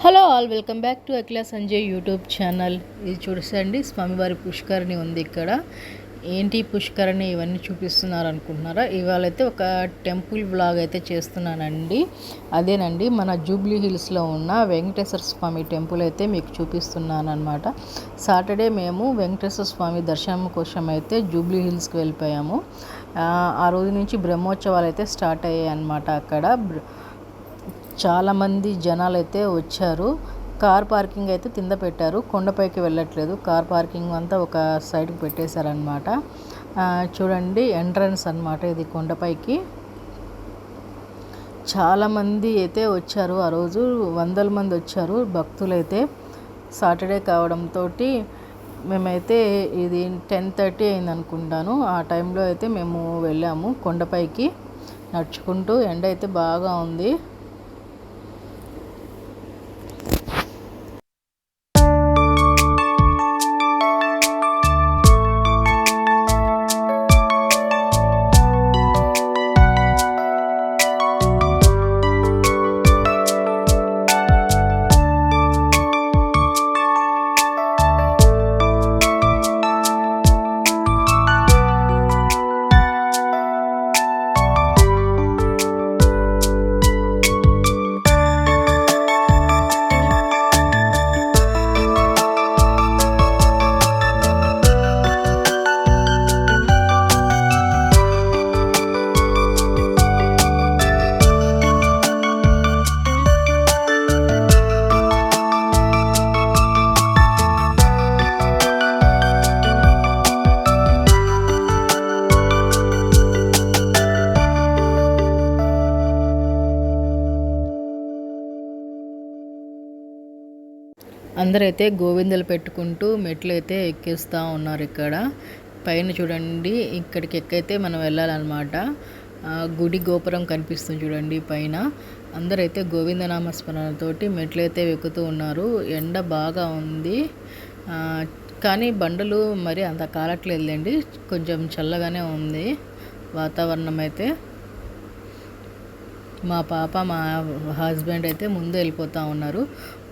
Hello all welcome back to Akhila Sanjay YouTube channel. ఇది చూడండి స్వామివారి పుష్కరిణి ఉంది ఇక్కడ. ఏంటి పుష్కరిణి? ఇవన్నీ చూపిస్తున్నారు అనుకుంటున్నారా? ఇవాళ అయితే ఒక టెంపుల్ బ్లాగ్ అయితే చేస్తున్నానండి. అదేనండి మన జూబ్లీ హిల్స్లో ఉన్న వెంకటేశ్వర స్వామి టెంపుల్ అయితే మీకు చూపిస్తున్నాను అనమాట సాటర్డే మేము వెంకటేశ్వర స్వామి దర్శనం కోసం అయితే జూబ్లీ హిల్స్కి వెళ్ళిపోయాము. ఆ, ఆ రోజు నుంచి బ్రహ్మోత్సవాలు అయితే స్టార్ట్ అయ్యాయి అనమాట అక్కడ. బ్ర- చాలామంది జనాలు అయితే వచ్చారు. కార్ పార్కింగ్ అయితే కింద పెట్టారు. కొండపైకి వెళ్ళట్లేదు. కార్ పార్కింగ్ అంతా ఒక సైడ్కి పెట్టేశారనమాట చూడండి ఎంట్రన్స్ అన్నమాట ఇది కొండపైకి. చాలామంది అయితే వచ్చారు. ఆ రోజు వందల మంది వచ్చారు భక్తులైతే. సాటర్డే కావడంతో మేమైతే ఇది టెన్ థర్టీ అయింది అనుకుంటాను. ఆ టైంలో అయితే మేము వెళ్ళాము కొండపైకి నడుచుకుంటూ. ఎండ అయితే బాగా ఉంది. అందరైతే గోవిందలు పెట్టుకుంటూ మెట్లు అయితే ఎక్కిస్తూ ఉన్నారు ఇక్కడ. పైన చూడండి ఇక్కడికి ఎక్కైతే మనం వెళ్ళాలన్నమాట. గుడి గోపురం కనిపిస్తుంది చూడండి పైన. అందరైతే గోవిందనామ స్మరణతోటి మెట్లు అయితే ఎక్కుతూ ఉన్నారు. ఎండ బాగా ఉంది. కానీ బండలు మరి అంత కాలట్లేదులేండి. కొంచెం చల్లగానే ఉంది వాతావరణం అయితే మా పాప మా హస్బెండ్ అయితే ముందు వెళ్ళిపోతూ ఉన్నారు.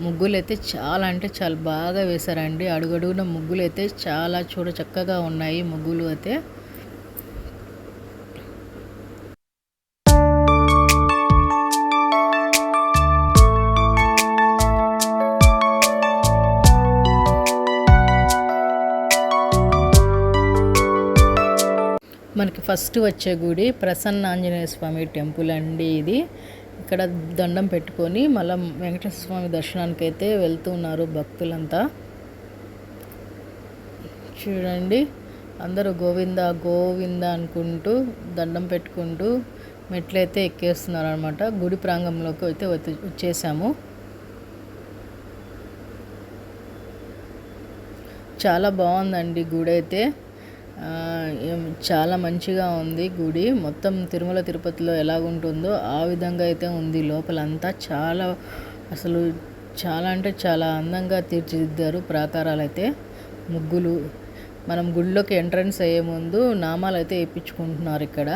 ముగ్గులు అయితే చాలా అంటే చాలా బాగా వేశారండి. అడుగడుగున ముగ్గులు అయితే చాలా చూడ చక్కగా ఉన్నాయి ముగ్గులు అయితే. మనకి ఫస్ట్ వచ్చే గుడి ప్రసన్న ఆంజనేయ స్వామి టెంపుల్ అండి ఇది. ఇక్కడ దండం పెట్టుకొని మళ్ళీ వెంకటేశ్వర స్వామి దర్శనానికి అయితే వెళ్తున్నారు భక్తులంతా. చూడండి అందరూ గోవింద గోవింద అనుకుంటూ దండం పెట్టుకుంటూ మెట్లయితే ఎక్కేస్తున్నారు అనమాట గుడి ప్రాంగంలోకి అయితే వచ్చే- వచ్చేసాము. చాలా బాగుందండి గుడి అయితే చాలా మంచిగా ఉంది గుడి. మొత్తం తిరుమల తిరుపతిలో ఎలాగుంటుందో ఆ విధంగా అయితే ఉంది లోపలంతా. చాలా అసలు చాలా అంటే చాలా అందంగా తీర్చిదిద్దారు ప్రాకారాలు అయితే ముగ్గులు మనం గుడిలోకి ఎంట్రన్స్ అయ్యే ముందు నామాలు అయితే వేయించుకుంటున్నారు ఇక్కడ.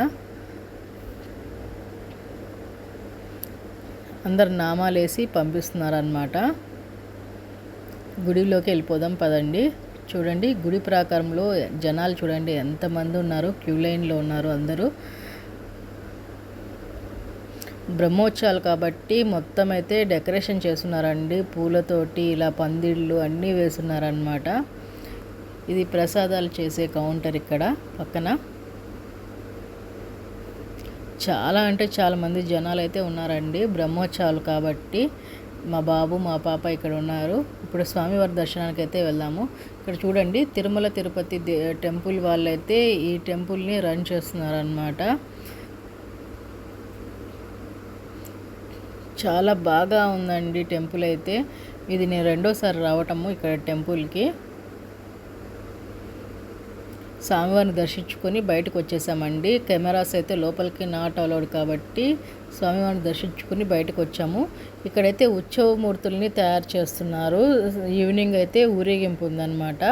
అందరు నామాలు వేసి పంపిస్తున్నారు అన్నమాట గుడిలోకి వెళ్ళిపోదాం పదండి. చూడండి గుడి ప్రాకారంలో జనాలు చూడండి ఎంతమంది ఉన్నారు క్యూ లైన్లో ఉన్నారు అందరూ. బ్రహ్మోత్సవాలు కాబట్టి మొత్తం అయితే డెకరేషన్ చేస్తున్నారండి. పూలతోటి ఇలా పందిళ్ళు అన్నీ వేస్తున్నారనమాట ఇది ప్రసాదాలు చేసే కౌంటర్ ఇక్కడ పక్కన. చాలా అంటే చాలా మంది జనాలు అయితే ఉన్నారండి బ్రహ్మోత్సవాలు కాబట్టి. మా బాబు మా పాప ఇక్కడ ఉన్నారు. ఇప్పుడు స్వామివారి దర్శనానికి అయితే వెళ్దాము. ఇక్కడ చూడండి తిరుమల తిరుపతి దే- టెంపుల్ వాళ్ళైతే ఈ టెంపుల్ని రన్ చేస్తున్నారనమాట చాలా బాగా ఉందండి టెంపుల్ అయితే. ఇది నేను రెండోసారి రావటము ఇక్కడ టెంపుల్కి. స్వామివారిని దర్శించుకొని బయటకు వచ్చేసామండి. కెమెరాస్ అయితే లోపలికి నాట్ అలౌడ్ కాబట్టి స్వామివారిని దర్శించుకొని బయటకు వచ్చాము. ఇక్కడైతే ఉత్సవమూర్తుల్ని తయారు చేస్తున్నారు. ఈవినింగ్ అయితే ఊరేగింపు ఉందన్నమాట.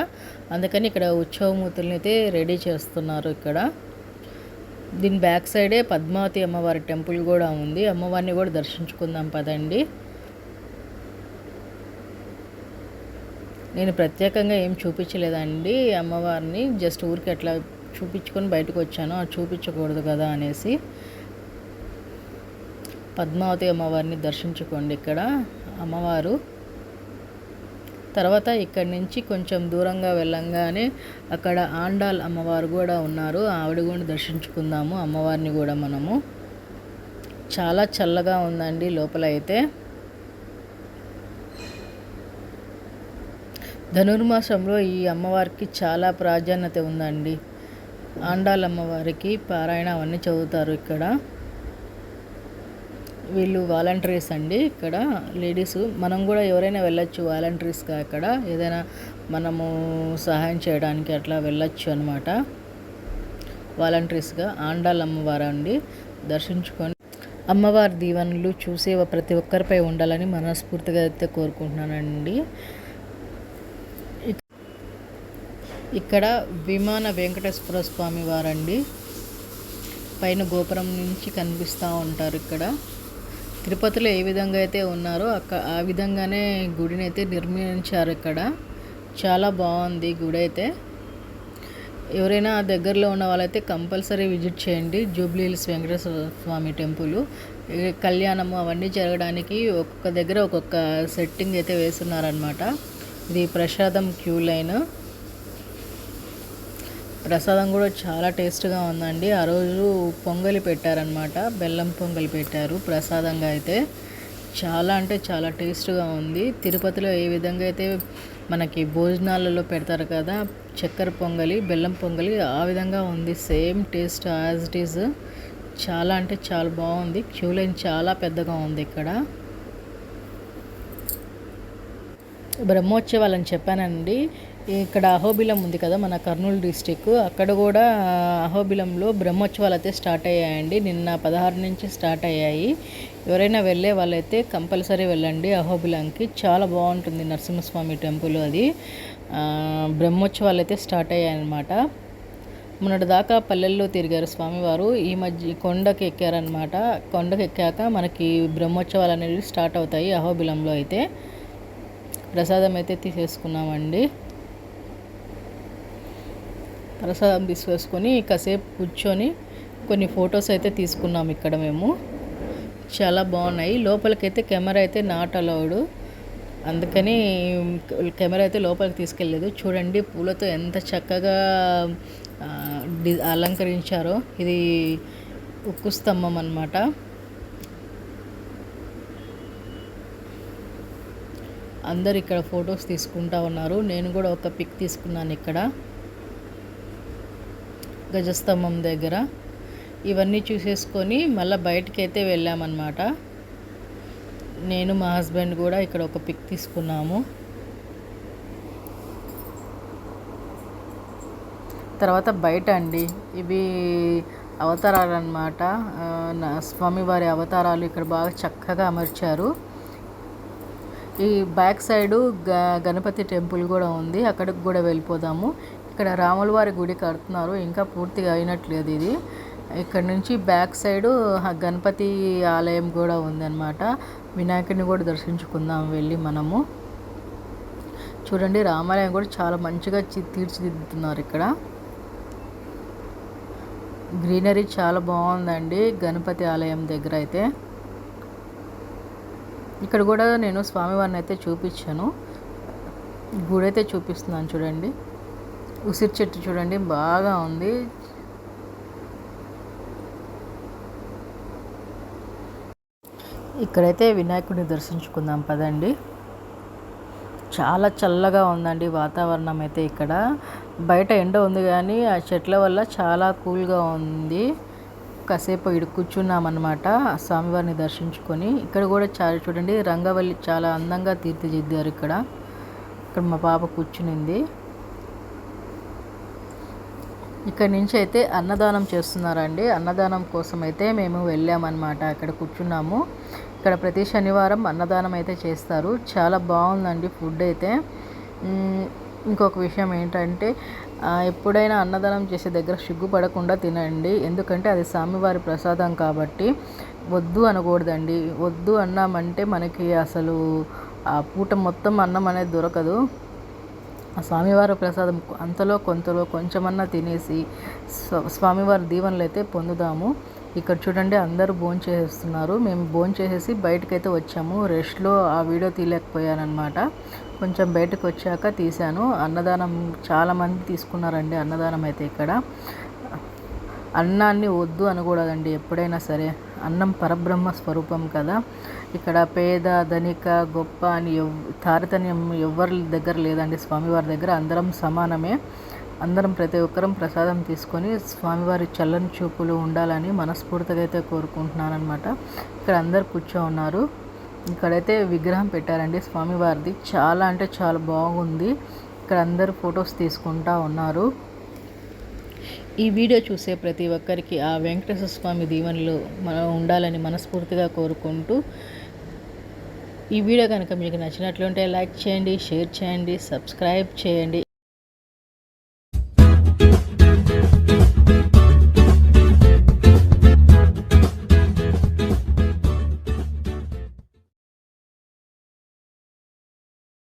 అందుకని ఇక్కడ ఉత్సవమూర్తుల్ని అయితే రెడీ చేస్తున్నారు ఇక్కడ. దీని బ్యాక్ సైడే పద్మావతి అమ్మవారి టెంపుల్ కూడా ఉంది. అమ్మవారిని కూడా దర్శించుకుందాం పదండి. నేను ప్రత్యేకంగా ఏం చూపించలేదండి అమ్మవారిని. జస్ట్ ఊరికి అట్లా చూపించుకొని బయటకు వచ్చాను. అది చూపించకూడదు కదా అనేసి. పద్మావతి అమ్మవారిని దర్శించుకోండి ఇక్కడ అమ్మవారు. తర్వాత ఇక్కడి నుంచి కొంచెం దూరంగా వెళ్ళంగానే అక్కడ ఆండాల్ అమ్మవారు కూడా ఉన్నారు. ఆవిడ కూడా దర్శించుకుందాము అమ్మవారిని కూడా మనము. చాలా చల్లగా ఉందండి లోపల అయితే. ధనుర్మాసంలో ఈ అమ్మవారికి చాలా ప్రాధాన్యత ఉందండి. ఆండాలమ్మవారికి పారాయణ అవన్నీ చదువుతారు ఇక్కడ. వీళ్ళు వాలంటీర్స్ అండి ఇక్కడ లేడీస్. మనం కూడా ఎవరైనా వెళ్ళొచ్చు వాలంటీర్స్గా అక్కడ. ఏదైనా మనము సహాయం చేయడానికి అట్లా వెళ్ళొచ్చు అనమాట వాలంటీర్స్గా ఆండాల్ అమ్మవారు అండి దర్శించుకొని అమ్మవారి దీవెనలు చూసే ప్రతి ఒక్కరిపై ఉండాలని మనస్ఫూర్తిగా అయితే కోరుకుంటున్నానండి. ఇక్కడ విమాన వెంకటేశ్వర స్వామి వారండి. పైన గోపురం నుంచి కనిపిస్తూ ఉంటారు ఇక్కడ. తిరుపతిలో ఏ విధంగా అయితే ఉన్నారో అక్క ఆ విధంగానే గుడిని అయితే నిర్మించారు ఇక్కడ. చాలా బాగుంది గుడి అయితే. ఎవరైనా దగ్గరలో ఉన్న వాళ్ళైతే కంపల్సరీ విజిట్ చేయండి. జూబ్లీ హిల్స్ వెంకటేశ్వర స్వామి టెంపుల్. కళ్యాణము అవన్నీ జరగడానికి ఒక్కొక్క దగ్గర ఒక్కొక్క సెట్టింగ్ అయితే వేస్తున్నారనమాట ఇది ప్రసాదం క్యూ లైన్. ప్రసాదం కూడా చాలా టేస్ట్గా ఉందండి. ఆ రోజు పొంగలి పెట్టారనమాట బెల్లం పొంగలి పెట్టారు ప్రసాదంగా అయితే. చాలా అంటే చాలా టేస్ట్గా ఉంది. తిరుపతిలో ఏ విధంగా అయితే మనకి భోజనాలలో పెడతారు కదా చక్కెర పొంగలి బెల్లం పొంగలి ఆ విధంగా ఉంది. Same taste as it is. చాలా అంటే చాలా బాగుంది. క్యూ లైన్ చాలా పెద్దగా ఉంది ఇక్కడ. బ్రహ్మోత్సవాలని చెప్పానండి. ఇక్కడ అహోబిలం ఉంది కదా మన కర్నూలు డిస్టిక్. అక్కడ కూడా అహోబిలంలో బ్రహ్మోత్సవాలు అయితే స్టార్ట్ అయ్యాయండి. నిన్న పదహారు నుంచి స్టార్ట్ అయ్యాయి. ఎవరైనా వెళ్ళే వాళ్ళైతే కంపల్సరీ వెళ్ళండి అహోబిలంకి. చాలా బాగుంటుంది నరసింహస్వామి టెంపుల్ అది. బ్రహ్మోత్సవాలు అయితే స్టార్ట్ అయ్యాయన్నమాట. మొన్నటి దాకా పల్లెల్లో తిరిగారు స్వామివారు. ఈ మధ్య కొండకి ఎక్కారనమాట కొండకి ఎక్కాక మనకి బ్రహ్మోత్సవాలు అనేవి స్టార్ట్ అవుతాయి అహోబిలంలో అయితే. ప్రసాదం అయితే తీసేసుకున్నామండి. ప్రసాదం తీసుకొని కాసేపు కూర్చొని కొన్ని ఫొటోస్ అయితే తీసుకున్నాం ఇక్కడ మేము. చాలా బాగున్నాయి. లోపలికైతే కెమెరా అయితే నాట్ అలౌడ్. అందుకని కెమెరా అయితే లోపలికి తీసుకెళ్ళలేదు. చూడండి పూలతో ఎంత చక్కగా అలంకరించారో. ఇది ఉక్కు స్తంభం అనమాట అందరు ఇక్కడ ఫొటోస్ తీసుకుంటా ఉన్నారు. నేను కూడా ఒక పిక్ తీసుకున్నాను ఇక్కడ. గజస్తంభం దగ్గర. ఇవన్నీ చూసేసుకొని మళ్ళీ బయటికి అయితే వెళ్ళామన్నమాట. నేను మా హస్బెండ్ కూడా ఇక్కడ ఒక పిక్ తీసుకున్నాము. తర్వాత బయట అండి. ఇవి అవతారాలు అనమాట స్వామివారి అవతారాలు ఇక్కడ బాగా చక్కగా అమర్చారు. ఈ బ్యాక్ సైడు గ గణపతి టెంపుల్ కూడా ఉంది. అక్కడికి కూడా వెళ్ళిపోదాము. ఇక్కడ రాములవారి గుడి కడుతున్నారు. ఇంకా పూర్తిగా అయినట్లేదు ఇది. ఇక్కడ నుంచి బ్యాక్ సైడు గణపతి ఆలయం కూడా ఉందన్నమాట. వినాయకుడిని కూడా దర్శించుకుందాం వెళ్ళి మనము. చూడండి రామాలయం కూడా చాలా మంచిగా తీర్చిదిద్దుతున్నారు ఇక్కడ. గ్రీనరీ చాలా బాగుందండి గణపతి ఆలయం దగ్గర అయితే. ఇక్కడ కూడా నేను స్వామివారిని అయితే చూపించాను. గుడి అయితే చూపిస్తున్నాను చూడండి. ఉసిరి చెట్టు చూడండి బాగా ఉంది. ఇక్కడైతే వినాయకుడిని దర్శించుకుందాం పదండి. చాలా చల్లగా ఉందండి వాతావరణం అయితే ఇక్కడ. బయట ఎండ ఉంది కానీ ఆ చెట్ల వల్ల చాలా కూల్గా ఉంది. కాసేపు ఇక్కడ కూర్చున్నామన్నమాట. స్వామివారిని దర్శించుకొని ఇక్కడ కూడా చాలా చూడండి రంగవల్లి చాలా అందంగా తీర్చిదిద్దారు ఇక్కడ. ఇక్కడ మా పాప కూర్చునింది. ఇక్కడ నుంచి అయితే అన్నదానం చేస్తున్నారండి. అన్నదానం కోసం అయితే మేము వెళ్ళామన్నమాట. అక్కడ కూర్చున్నాము. ఇక్కడ ప్రతి శనివారం అన్నదానం అయితే చేస్తారు. చాలా బాగుందండి ఫుడ్ అయితే. ఇంకొక విషయం ఏంటంటే ఎప్పుడైనా అన్నదానం చేసే దగ్గర సిగ్గుపడకుండా తినండి. ఎందుకంటే అది స్వామివారి ప్రసాదం కాబట్టి వద్దు అనకూడదండి. వద్దు అన్నామంటే మనకి అసలు ఆ పూట మొత్తం అన్నం అనేది దొరకదు. ఆ స్వామివారి ప్రసాదం అంతలో కొంతలో కొంచెమన్నా తినేసి స్వామివారి దీవెనలు అయితే పొందుదాము. ఇక్కడ చూడండి అందరూ భోజనం చేసేస్తున్నారు. మేము భోజనం చేసేసి బయటకైతే వచ్చాము. రెస్ట్లో ఆ వీడియో తీయలేకపోయానమాట కొంచెం బయటకు వచ్చాక తీశాను. అన్నదానం చాలామంది తీసుకున్నారండి అన్నదానం అయితే ఇక్కడ. అన్నాన్ని వద్దు అనకూడదండి ఎప్పుడైనా సరే. అన్నం పరబ్రహ్మ స్వరూపం కదా. ఇక్కడ పేద ధనిక గొప్ప అని ఎవ్ తారతమ్యం ఎవరి దగ్గర లేదండి. స్వామివారి దగ్గర అందరం సమానమే. అందరం ప్రతి ఒక్కరం ప్రసాదం తీసుకొని స్వామివారి చల్లని చూపులు ఉండాలని మనస్ఫూర్తిగా అయితే కోరుకుంటున్నానమాట ఇక్కడ అందరు కూర్చో ఉన్నారు ఇక్కడైతే విగ్రహం పెట్టారండి స్వామివారిది. చాలా అంటే చాలా బాగుంది. ఇక్కడ అందరు ఫొటోస్ తీసుకుంటా ఉన్నారు. ఈ వీడియో చూసే ప్రతి ఒక్కరికి ఆ వెంకటేశ్వర స్వామి దీవెనలు మనం ఉండాలని మనస్ఫూర్తిగా కోరుకుంటూ ఈ వీడియో కనుక మీకు నచ్చినట్లుంటే లైక్ చేయండి షేర్ చేయండి సబ్స్క్రైబ్ చేయండి.